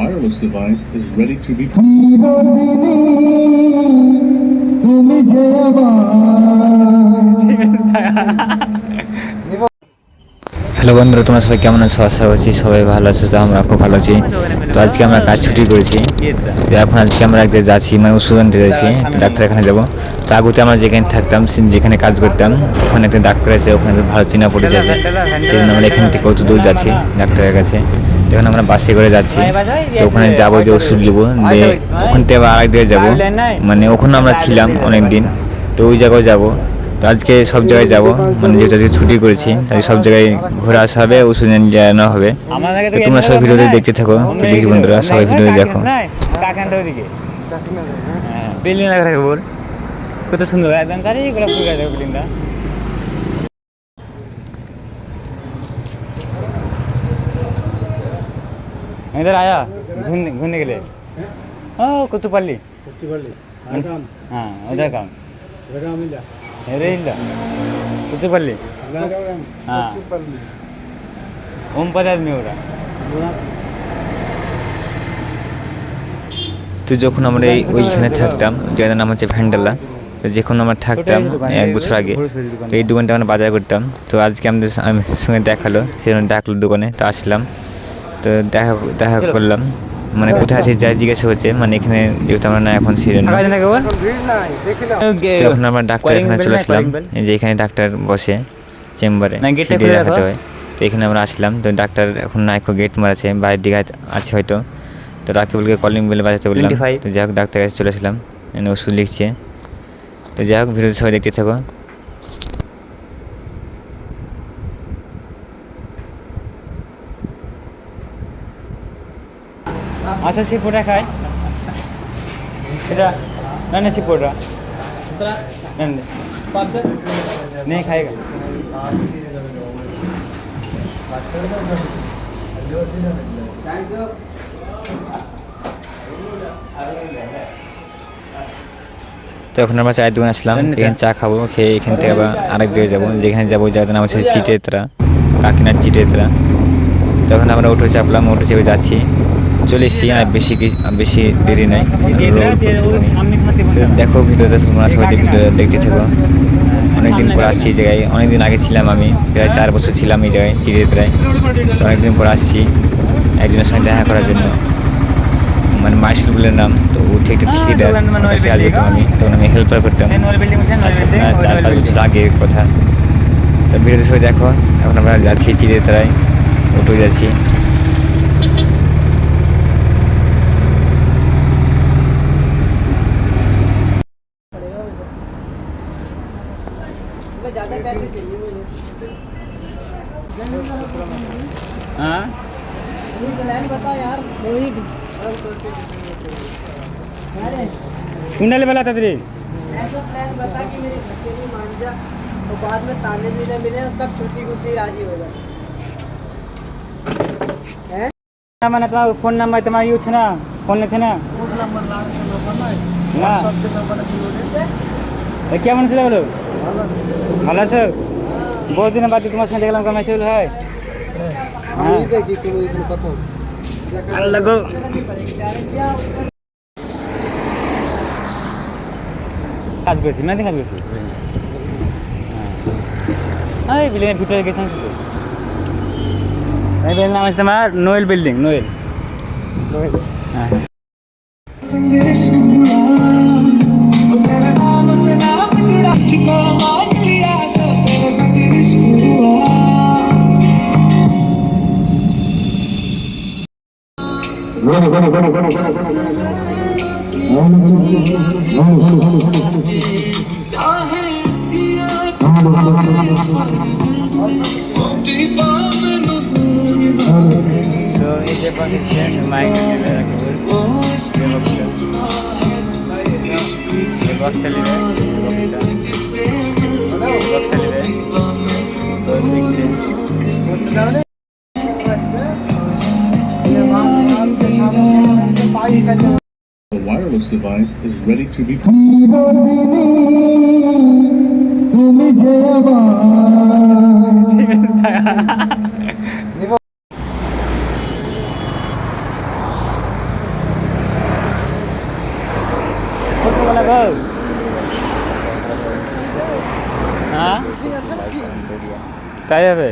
wireless device is ready to be hello বন্ধুরা, তোমরা সবাই কেমন আছো? আশা করছি সবাই ভালো আছো, তো আমরা খুব ভালো আছি। তো আজকে আমরা কাজ ছুটি করেছি। তো এখন আজকে আমরা এক জায়গায় যাচ্ছি মানে ওষুধ আনতে যাচ্ছি ডাক্তার এখানে যাব। তো আগুতে আমরা যেখানে থাকতাম যেখানে কাজ করতাম, ওখানে একটা ডাক্তার আছে, ওখানে ভালো চেনা পড়ে আছে। সেই জন্য আমরা এখান থেকে কত দূর যাচ্ছি, ডাক্তারের কাছে। তো এখন আমরা বাসে করে যাচ্ছি। তো ওখানে যাব যে ওষুধ নেব দিয়ে ওখান থেকে আবার আরেক জায়গায় যাব। মানে ওখানে আমরা ছিলাম অনেক দিন তো ওই জায়গায় যাব। তো আজকে সব জায়গায় যাব মানে যেটা ছুটি করেছি তাই সব জায়গায় ঘুরে আসা হবে ওষুধ নিয়ে নেওয়া হবে। তোমরা সবাই ভিডিওতে দেখতে থাকো দেখি বন্ধুরা সবাই ভিডিও দেখো। বিল্ডিং লাগা থাকে বল। কত সুন্দর একদম চারি গোলাপ ফুল গাছ বিল্ডিংটা इधर आया घूमने घूमने के लिए। তো যখন আমরা এই ওইখানে থাকতাম যেখানে নাম হচ্ছে ভ্যান্ডালা তো যখন আমরা থাকতাম এক বছর আগে তো এই দোকানটা আমরা বাজার করতাম। তো আজকে আমাদের সঙ্গে দেখাল সেজন্য ডাকলো দোকানে তো আসলাম। তো দেখা দেখা করলাম। মানে কোথায় আছে যাই জিজ্ঞাসা হচ্ছে মানে এখানে যেহেতু আমরা না এখন সেই জন্য ফাঁকা দিনে কেবল তো এখন আমরা ডাক্তার এখানে চলে আসলাম। যে এখানে ডাক্তার বসে চেম্বারে দেখাতে হয়। তো এখানে আমরা আসলাম। তো ডাক্তার এখন না এখন গেট মারাছে বাইরের দিকে আছে- হয়তো। তো রাকিবুলকে কলিং বেলে বাজাতে বললাম। 25 তো যাই হোক ডাক্তার কাছে চলে আসলাম। এখানে ওষুধ লিখছে। তো যাই হোক ভিডিও সবাই দেখতে থাকো। আচ্ছা, আসল পোটা খায় এটা না না নেই তখন তো এখন আমরা চায়ের দোকান আসলাম এখানে চা খাব খেয়ে এখান থেকে আবার আরেক জায়গায় যাব। যেখানে যাব যাদের নাম হচ্ছে আচ্ছা। চিটেতরা কাকিনার চিটেতরা। তখন আমরা অটো চাপলাম অটো চেপে যাচ্ছি। চলে এসেছি আর বেশি বেশি দেরি নাই। দেখো ভিডিওতে তোমরা সবাই ভিডিও দেখতে থাকো। অনেকদিন পর আসছি এই জায়গায়। অনেকদিন আগে ছিলাম আমি প্রায় চার বছর ছিলাম এই জায়গায় চিড়িয়াতলায় তো অনেকদিন পর আসছি একজনের সঙ্গে দেখা করার জন্য। মানে মাইসুল বলে নাম তো ও ঠিক একটা ঠিকাদার। কাজ করতাম আমি তখন আমি হেল্পার করতাম। আচ্ছা, চার পাঁচ বছর আগে কথা। তো ভিডিওতে সবাই দেখো এখন আমরা যাচ্ছি চিড়িয়াতলায় অটো যাচ্ছি। इसमें ज़्यादा बता था तेरे ऐसा प्लान बता कि मेरे बच्चे भी मान जा तो बाद में ताने भी ना मिले सब छुट्टी खुशी राज़ी हो जाए। મને તમારો ફોન નંબર फ़ोन યુ છે नंबर ना কেমন ছিল বলো ভালো আছো? বহুদিনের বাদে তোমার সঙ্গে দেখলাম মেসেজ হয় হ্যাঁ। আল্লাহ গো কাজ করছি মেয়েদিন কাজ করছি? হ্যাঁ। এই বিল্ডিংয়ের ভিতরে গেছিলাম এই বিল্ডিং নাম আছে তোমার নোয়েল বিল্ডিং নোয়েল। হ্যাঁ। হ্যাঁ The wireless device is ready to be. তাই হবে